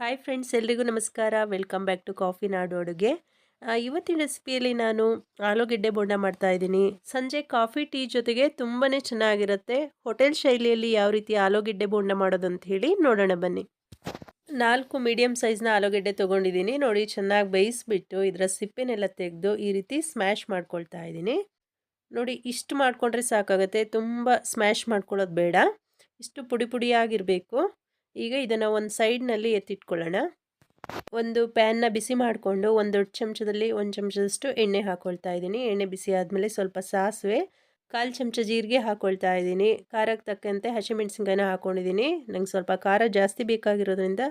Hi friends ಎಲ್ರಿಗೂ ನಮಸ್ಕಾರ. Welcome back to coffee ನಾಡು ಅಡುಗೆ. ಇವತ್ತಿನ ರೆಸಿಪಿಯಲ್ಲಿ ನಾನು ಆಲೂಗೆಡ್ಡೆ ಬೋಂಡ ಮಾಡ್ತಾ ಇದ್ದೀನಿ. ಸಂಜೆ ಕಾಫಿ ಟೀ ಜೊತೆಗೆ ತುಂಬಾ ಚೆನ್ನಾಗಿರುತ್ತೆ. ಹೋಟೆಲ್ ಶೈಲಿಯಲ್ಲಿ ಯಾವ ರೀತಿ ಆಲೂಗೆಡ್ಡೆ ಬೋಂಡ ಮಾಡೋದು ಅಂತ ಹೇಳಿ ನೋಡೋಣ ಬನ್ನಿ. ನಾಲ್ಕು ಮೀಡಿಯಮ್ ಸೈಜ್ನ ಆಲೂಗೆಡ್ಡೆ ತೊಗೊಂಡಿದ್ದೀನಿ. ನೋಡಿ, ಚೆನ್ನಾಗಿ ಬೇಯಿಸ್ಬಿಟ್ಟು ಇದರ ಸಿಪ್ಪೆನೆಲ್ಲ ತೆಗೆದು ಈ ರೀತಿ ಸ್ಮ್ಯಾಶ್ ಮಾಡ್ಕೊಳ್ತಾ ಇದ್ದೀನಿ. ನೋಡಿ, ಇಷ್ಟು ಮಾಡಿಕೊಂಡ್ರೆ ಸಾಕಾಗುತ್ತೆ. ತುಂಬ ಸ್ಮ್ಯಾಶ್ ಮಾಡ್ಕೊಳ್ಳೋದು ಬೇಡ. ಇಷ್ಟು ಪುಡಿ ಪುಡಿಯಾಗಿರಬೇಕು. ಈಗ ಇದನ್ನು ಒಂದು ಸೈಡ್ನಲ್ಲಿ ಎತ್ತಿಟ್ಕೊಳ್ಳೋಣ. ಒಂದು ಪ್ಯಾನ್ನ ಬಿಸಿ ಮಾಡಿಕೊಂಡು ಒಂದು ಚಮಚದಲ್ಲಿ ಒಂದು ಚಮಚದಷ್ಟು ಎಣ್ಣೆ ಹಾಕ್ಕೊಳ್ತಾ ಇದ್ದೀನಿ. ಎಣ್ಣೆ ಬಿಸಿ ಆದಮೇಲೆ ಸ್ವಲ್ಪ ಸಾಸಿವೆ, ಕಾಲು ಚಮಚ ಜೀರಿಗೆ ಹಾಕ್ಕೊಳ್ತಾ ಇದ್ದೀನಿ. ಖಾರಕ್ಕೆ ತಕ್ಕಂತೆ ಹಸಿಮೆಣ್ಸಿನ್ಕಾಯಿನ ಹಾಕ್ಕೊಂಡಿದ್ದೀನಿ ನಂಗೆ ಸ್ವಲ್ಪ ಖಾರ ಜಾಸ್ತಿ ಬೇಕಾಗಿರೋದ್ರಿಂದ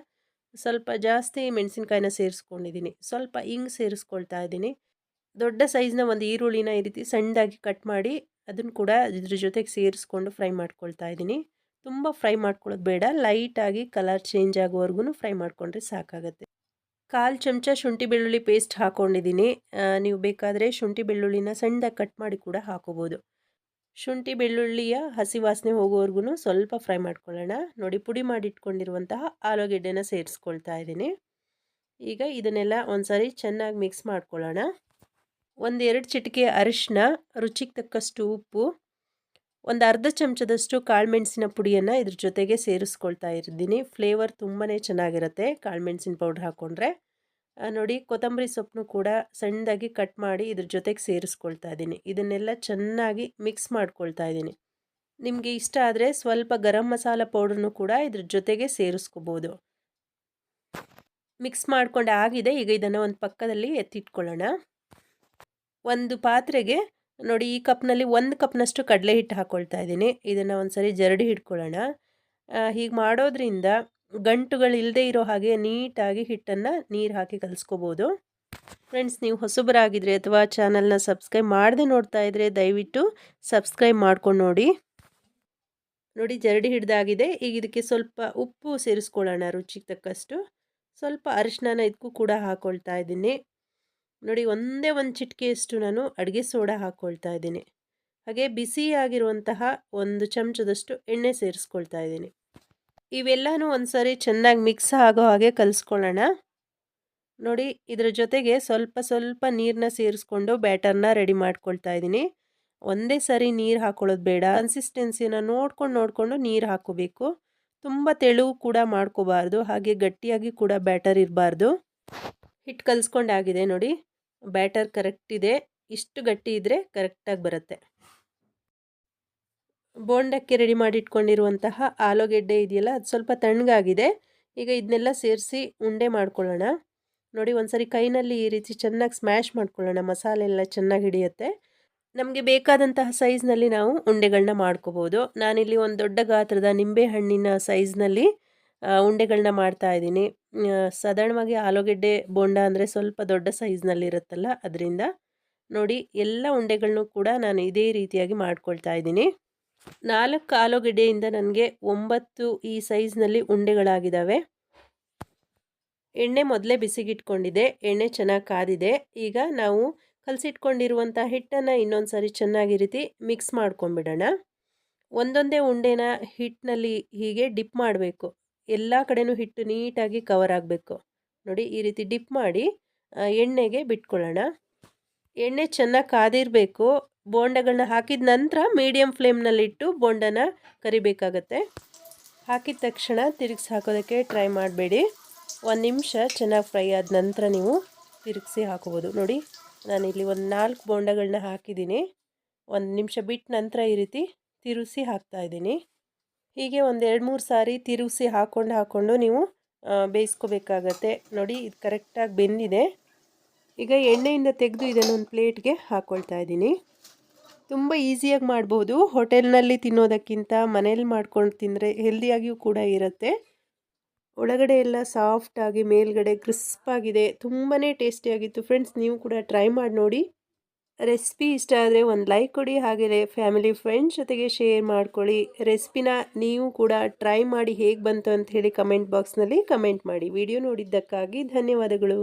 ಸ್ವಲ್ಪ ಜಾಸ್ತಿ ಮೆಣಸಿನ್ಕಾಯಿನ ಸೇರಿಸ್ಕೊಂಡಿದ್ದೀನಿ. ಸ್ವಲ್ಪ ಹಿಂಗೆ ಸೇರಿಸ್ಕೊಳ್ತಾ ಇದ್ದೀನಿ. ದೊಡ್ಡ ಸೈಜ್ನ ಒಂದು ಈರುಳ್ಳಿನ ಈ ರೀತಿ ಸಣ್ಣದಾಗಿ ಕಟ್ ಮಾಡಿ ಅದನ್ನು ಕೂಡ ಇದ್ರ ಜೊತೆಗೆ ಸೇರಿಸ್ಕೊಂಡು ಫ್ರೈ ಮಾಡ್ಕೊಳ್ತಾ ಇದ್ದೀನಿ. ತುಂಬ ಫ್ರೈ ಮಾಡ್ಕೊಳ್ಳೋದು ಬೇಡ. ಲೈಟಾಗಿ ಕಲರ್ ಚೇಂಜ್ ಆಗೋವರೆಗೂ ಫ್ರೈ ಮಾಡಿಕೊಂಡ್ರೆ ಸಾಕಾಗುತ್ತೆ. ಕಾಲು ಚಮಚ ಶುಂಠಿ ಬೆಳ್ಳುಳ್ಳಿ ಪೇಸ್ಟ್ ಹಾಕ್ಕೊಂಡಿದ್ದೀನಿ ನೀವು ಬೇಕಾದರೆ ಶುಂಠಿ ಬೆಳ್ಳುಳ್ಳಿನ ಸಣ್ಣದಾಗಿ ಕಟ್ ಮಾಡಿ ಕೂಡ ಹಾಕೋಬೋದು. ಶುಂಠಿ ಬೆಳ್ಳುಳ್ಳಿಯ ಹಸಿ ವಾಸನೆ ಹೋಗೋವರೆಗೂ ಸ್ವಲ್ಪ ಫ್ರೈ ಮಾಡ್ಕೊಳ್ಳೋಣ. ನೋಡಿ, ಪುಡಿ ಮಾಡಿಟ್ಕೊಂಡಿರುವಂತಹ ಆಲೂಗೆಡ್ಡೆನ ಸೇರಿಸ್ಕೊಳ್ತಾ ಇದ್ದೀನಿ. ಈಗ ಇದನ್ನೆಲ್ಲ ಒಂದ್ಸರಿ ಚೆನ್ನಾಗಿ ಮಿಕ್ಸ್ ಮಾಡ್ಕೊಳ್ಳೋಣ. ಒಂದೆರಡು ಚಿಟಿಕೆ ಅರಿಶಿನ ರುಚಿಗೆ ತಕ್ಕಷ್ಟು ಉಪ್ಪು ಒಂದು ಅರ್ಧ ಚಮಚದಷ್ಟು ಕಾಳುಮೆಣಸಿನ ಪುಡಿಯನ್ನು ಇದ್ರ ಜೊತೆಗೆ ಸೇರಿಸ್ಕೊಳ್ತಾ ಇದ್ದೀನಿ ಫ್ಲೇವರ್ ತುಂಬಾ ಚೆನ್ನಾಗಿರುತ್ತೆ. ಕಾಳುಮೆಣಸಿನ ಪೌಡ್ರ್ ಹಾಕ್ಕೊಂಡ್ರೆ ನೋಡಿ, ಕೊತ್ತಂಬರಿ ಸೊಪ್ಪನ್ನು ಕೂಡ ಸಣ್ಣದಾಗಿ ಕಟ್ ಮಾಡಿ ಇದ್ರ ಜೊತೆಗೆ ಸೇರಿಸ್ಕೊಳ್ತಾ ಇದ್ದೀನಿ. ಇದನ್ನೆಲ್ಲ ಚೆನ್ನಾಗಿ ಮಿಕ್ಸ್ ಮಾಡ್ಕೊಳ್ತಾ ಇದ್ದೀನಿ. ನಿಮಗೆ ಇಷ್ಟ ಆದರೆ ಸ್ವಲ್ಪ ಗರಂ ಮಸಾಲ ಪೌಡ್ರನ್ನು ಕೂಡ ಇದ್ರ ಜೊತೆಗೆ ಸೇರಿಸ್ಕೋಬೋದು. ಮಿಕ್ಸ್ ಮಾಡ್ಕೊಂಡು ಆಗಿದೆ ಈಗ ಇದನ್ನು ಒಂದು ಪಕ್ಕದಲ್ಲಿ ಎತ್ತಿಟ್ಕೊಳ್ಳೋಣ. ಒಂದು ಪಾತ್ರೆಗೆ ನೋಡಿ, ಈ ಕಪ್ನಲ್ಲಿ ಒಂದು ಕಪ್ನಷ್ಟು ಕಡಲೆ ಹಿಟ್ಟು ಹಾಕ್ಕೊಳ್ತಾ ಇದ್ದೀನಿ. ಇದನ್ನು ಒಂದು ಸರಿ ಜರಡಿ ಹಿಡ್ಕೊಳ್ಳೋಣ. ಹೀಗೆ ಮಾಡೋದ್ರಿಂದ ಗಂಟುಗಳಿಲ್ಲದೆ ಇರೋ ಹಾಗೆ ನೀಟಾಗಿ ಹಿಟ್ಟನ್ನು ನೀರು ಹಾಕಿ ಕಲಿಸ್ಕೋಬೋದು. ಫ್ರೆಂಡ್ಸ್, ನೀವು ಹೊಸಬರಾಗಿದ್ದರೆ ಅಥವಾ ಚಾನಲ್ನ ಸಬ್ಸ್ಕ್ರೈಬ್ ಮಾಡದೆ ನೋಡ್ತಾ ಇದ್ದರೆ ದಯವಿಟ್ಟು ಸಬ್ಸ್ಕ್ರೈಬ್ ಮಾಡ್ಕೊಂಡು ನೋಡಿ. ನೋಡಿ, ಜರಡಿ ಹಿಡ್ದಾಗಿದೆ. ಈಗ ಇದಕ್ಕೆ ಸ್ವಲ್ಪ ಉಪ್ಪು ಸೇರಿಸ್ಕೊಳ್ಳೋಣ ರುಚಿಗೆ ತಕ್ಕಷ್ಟು. ಸ್ವಲ್ಪ ಅರಿಶಿನ ಇದಕ್ಕೂ ಕೂಡ ಹಾಕ್ಕೊಳ್ತಾ ಇದ್ದೀನಿ. ನೋಡಿ ಒಂದೇ ಒಂದು ಚಿಟಿಕೆಯಷ್ಟು ನಾನು ಅಡುಗೆ ಸೋಡಾ ಹಾಕ್ಕೊಳ್ತಾ ಇದ್ದೀನಿ. ಹಾಗೆ ಬಿಸಿಯಾಗಿರುವಂತಹ ಒಂದು ಚಮಚದಷ್ಟು ಎಣ್ಣೆ ಸೇರಿಸ್ಕೊಳ್ತಾ ಇದ್ದೀನಿ. ಇವೆಲ್ಲನೂ ಒಂದು ಸಾರಿ ಚೆನ್ನಾಗಿ ಮಿಕ್ಸ್ ಆಗೋ ಹಾಗೆ ಕಲಿಸ್ಕೊಳ್ಳೋಣ. ನೋಡಿ ಇದರ ಜೊತೆಗೆ ಸ್ವಲ್ಪ ಸ್ವಲ್ಪ ನೀರನ್ನ ಸೇರಿಸ್ಕೊಂಡು ಬ್ಯಾಟರ್ನ ರೆಡಿ ಮಾಡ್ಕೊಳ್ತಾ ಇದ್ದೀನಿ. ಒಂದೇ ಸರಿ ನೀರು ಹಾಕೊಳ್ಳೋದು ಬೇಡ. ಕನ್ಸಿಸ್ಟೆನ್ಸಿನ ನೋಡ್ಕೊಂಡು ನೋಡಿಕೊಂಡು ನೀರು ಹಾಕೋಬೇಕು ತುಂಬ ತೆಳುವು ಕೂಡ ಮಾಡ್ಕೋಬಾರ್ದು. ಹಾಗೆ ಗಟ್ಟಿಯಾಗಿ ಕೂಡ ಬ್ಯಾಟರ್ ಇರಬಾರ್ದು. ಹಿಟ್ಟು ಕಲಿಸ್ಕೊಂಡಾಗಿದೆ ನೋಡಿ. ಬ್ಯಾಟರ್ ಕರೆಕ್ಟ್ ಇದೆ, ಇಷ್ಟು ಗಟ್ಟಿ ಇದ್ದರೆ ಕರೆಕ್ಟಾಗಿ ಬರುತ್ತೆ. ಬೋಂಡಕ್ಕೆ ರೆಡಿ ಮಾಡಿ ಇಟ್ಕೊಂಡಿರುವಂತಹ ಆಲೂಗೆಡ್ಡೆ ಇದೆಯಲ್ಲ, ಅದು ಸ್ವಲ್ಪ ತಣ್ಣಗಾಗಿದೆ, ಈಗ ಇದನ್ನೆಲ್ಲ ಸೇರಿಸಿ ಉಂಡೆ ಮಾಡ್ಕೊಳ್ಳೋಣ. ನೋಡಿ, ಒಂದ್ಸರಿ ಕೈನಲ್ಲಿ ಈ ರೀತಿ ಚೆನ್ನಾಗಿ ಸ್ಮ್ಯಾಶ್ ಮಾಡ್ಕೊಳ್ಳೋಣ, ಮಸಾಲೆ ಎಲ್ಲ ಚೆನ್ನಾಗಿ ಹಿಡಿಯುತ್ತೆ. ನಮಗೆ ಬೇಕಾದಂತಹ ಸೈಜ್ನಲ್ಲಿ ನಾವು ಉಂಡೆಗಳನ್ನ ಮಾಡ್ಕೋಬೋದು. ನಾನಿಲ್ಲಿ ಒಂದು ದೊಡ್ಡ ಗಾತ್ರದ ನಿಂಬೆ ಹಣ್ಣಿನ ಸೈಜ್ನಲ್ಲಿ ಉಂಡೆಗಳನ್ನ ಮಾಡ್ತಾ ಇದ್ದೀನಿ. ಸಾಧಾರಣವಾಗಿ ಆಲೂಗೆಡ್ಡೆ, ಬೋಂಡ ಅಂದರೆ ಸ್ವಲ್ಪ ದೊಡ್ಡ ಸೈಜ್ನಲ್ಲಿರುತ್ತಲ್ಲ ಅದರಿಂದ ನೋಡಿ ಎಲ್ಲ ಉಂಡೆಗಳನ್ನೂ ಕೂಡ ನಾನು ಇದೇ ರೀತಿಯಾಗಿ ಮಾಡ್ಕೊಳ್ತಾ ಇದ್ದೀನಿ. ನಾಲ್ಕು ಆಲೂಗೆಡ್ಡೆಯಿಂದ ನನಗೆ ಒಂಬತ್ತು ಈ ಸೈಜ್ನಲ್ಲಿ ಉಂಡೆಗಳಾಗಿದ್ದಾವೆ. ಎಣ್ಣೆ ಮೊದಲೇ ಬಿಸಿಗಿಟ್ಕೊಂಡಿದೆ, ಎಣ್ಣೆ ಚೆನ್ನಾಗಿ ಕಾದಿದೆ. ಈಗ ನಾವು ಕಲಸಿಟ್ಕೊಂಡಿರುವಂಥ ಹಿಟ್ಟನ್ನು ಇನ್ನೊಂದು ಸಾರಿ ಚೆನ್ನಾಗಿ ರೀತಿ ಮಿಕ್ಸ್ ಮಾಡ್ಕೊಂಬಿಡೋಣ ಒಂದೊಂದೇ ಉಂಡೆನ ಹಿಟ್ಟಿನಲ್ಲಿ ಹೀಗೆ ಡಿಪ್ ಮಾಡಬೇಕು. ಎಲ್ಲ ಕಡೆನೂ ಹಿಟ್ಟು ನೀಟಾಗಿ ಕವರ್ ಆಗಬೇಕು. ನೋಡಿ ಈ ರೀತಿ ಡಿಪ್ ಮಾಡಿ ಎಣ್ಣೆಗೆ ಬಿಟ್ಕೊಳ್ಳೋಣ. ಎಣ್ಣೆ ಚೆನ್ನಾಗಿ ಕಾದಿರಬೇಕು. ಬೋಂಡಗಳನ್ನ ಹಾಕಿದ ನಂತರ ಮೀಡಿಯಮ್ ಫ್ಲೇಮ್ನಲ್ಲಿಟ್ಟು ಬೋಂಡನ ಕರಿಬೇಕಾಗತ್ತೆ. ಹಾಕಿದ ತಕ್ಷಣ ತಿರುಗಿಸಿ ಹಾಕೋದಕ್ಕೆ ಟ್ರೈ ಮಾಡಬೇಡಿ. ಒಂದು ನಿಮಿಷ ಚೆನ್ನಾಗಿ ಫ್ರೈ ಆದ ನಂತರ ನೀವು ತಿರುಗಿಸಿ ಹಾಕೋಬೋದು. ನೋಡಿ, ನಾನಿಲ್ಲಿ ಒಂದು ನಾಲ್ಕು ಬೋಂಡಗಳನ್ನ ಹಾಕಿದ್ದೀನಿ. ಒಂದು ನಿಮಿಷ ಬಿಟ್ಟ ನಂತರ ಈ ರೀತಿ ತಿರುಗಿಸಿ ಹಾಕ್ತಾಯಿದ್ದೀನಿ ಹೀಗೆ ಒಂದು ಎರಡು ಮೂರು ಸಾರಿ ತಿರುಗಿಸಿ ಹಾಕ್ಕೊಂಡು ಹಾಕ್ಕೊಂಡು ನೀವು ಬೇಯಿಸ್ಕೋಬೇಕಾಗತ್ತೆ. ನೋಡಿ ಇದು ಕರೆಕ್ಟಾಗಿ ಬೆಂದಿದೆ. ಈಗ ಎಣ್ಣೆಯಿಂದ ತೆಗೆದು ಇದನ್ನು ಒಂದು ಪ್ಲೇಟ್ಗೆ ಹಾಕ್ಕೊಳ್ತಾ ಇದ್ದೀನಿ. ತುಂಬ ಈಸಿಯಾಗಿ ಮಾಡ್ಬೋದು. ಹೋಟೆಲ್ನಲ್ಲಿ ತಿನ್ನೋದಕ್ಕಿಂತ ಮನೇಲಿ ಮಾಡ್ಕೊಂಡು ತಿಂದರೆ ಹೆಲ್ದಿಯಾಗಿಯೂ ಕೂಡ ಇರುತ್ತೆ. ಒಳಗಡೆ ಎಲ್ಲ ಸಾಫ್ಟಾಗಿ ಮೇಲ್ಗಡೆ ಕ್ರಿಸ್ಪಾಗಿದೆ ತುಂಬಾ ಟೇಸ್ಟಿಯಾಗಿತ್ತು ಫ್ರೆಂಡ್ಸ್ ನೀವು ಕೂಡ ಟ್ರೈ ಮಾಡಿ ನೋಡಿ. ರೆಸಿಪಿ ಇಷ್ಟ ಆದರೆ ಒಂದು ಲೈಕ್ ಕೊಡಿ ಹಾಗೆಯೇ ಫ್ಯಾಮಿಲಿ ಫ್ರೆಂಡ್ಸ್ ಜೊತೆಗೆ ಶೇರ್ ಮಾಡ್ಕೊಳ್ಳಿ. ರೆಸಿಪಿನ ನೀವು ಕೂಡ ಟ್ರೈ ಮಾಡಿ ಹೇಗೆ ಬಂತು ಅಂತ ಹೇಳಿ ಕಮೆಂಟ್ ಬಾಕ್ಸ್ನಲ್ಲಿ ಕಮೆಂಟ್ ಮಾಡಿ. ವಿಡಿಯೋ ನೋಡಿದ್ದಕ್ಕಾಗಿ ಧನ್ಯವಾದಗಳು.